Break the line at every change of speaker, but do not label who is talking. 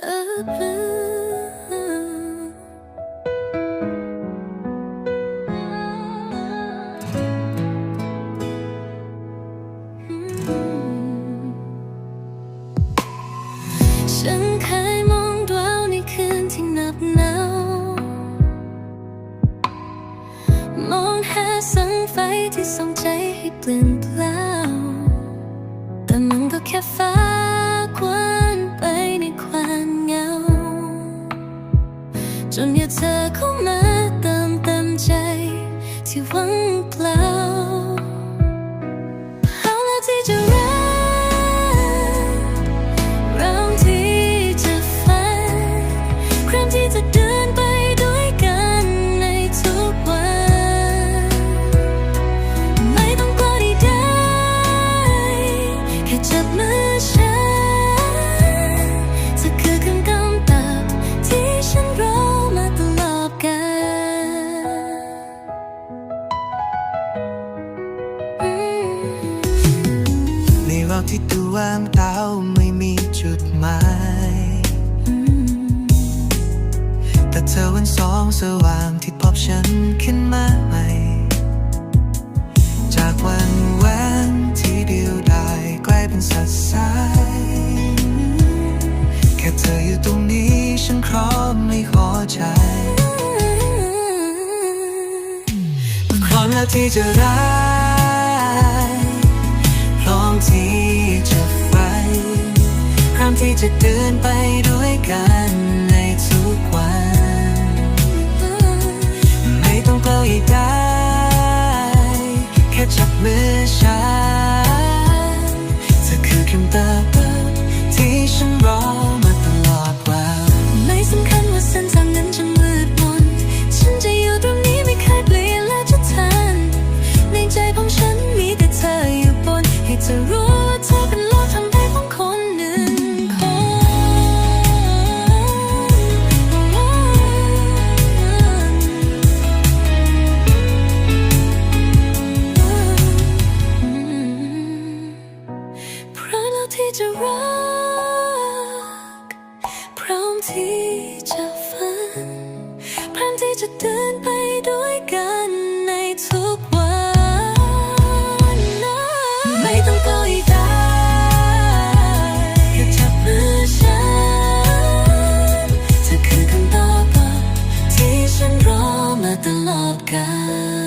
ฉันเคยมองดวงในคืนที่หนับหนาวมองหาแสงไฟที่ส่องใจให้เปลี่ยนเปล่าแต่มันก็แค่ฟ้ากว้าน จนอยากเธอเข้ามาเติมเต็มใจ ที่หวังเปล่า ในรอ
บที่ตัวว่างเปล่าไม่มีจุดหมาย แต่เธอวันสองสว่างที่พบฉันขึ้นมาใหม่ จากวันแหวนที่เดียวดายกลายเป็นสดใสแค่เธออยู่ตรงนี้ฉันพร้อมในหัวใจพร้อมแล้วที่จะรัก จะเดินไปด้วยกัน ที่จะรัก พร้อมที่จะฝัน พร้อมที่จะเดิน
ไปด้วยกันในทุกวันนะไม่ต้องกลัวอีกแล้วฉันรอมาตลอดกาล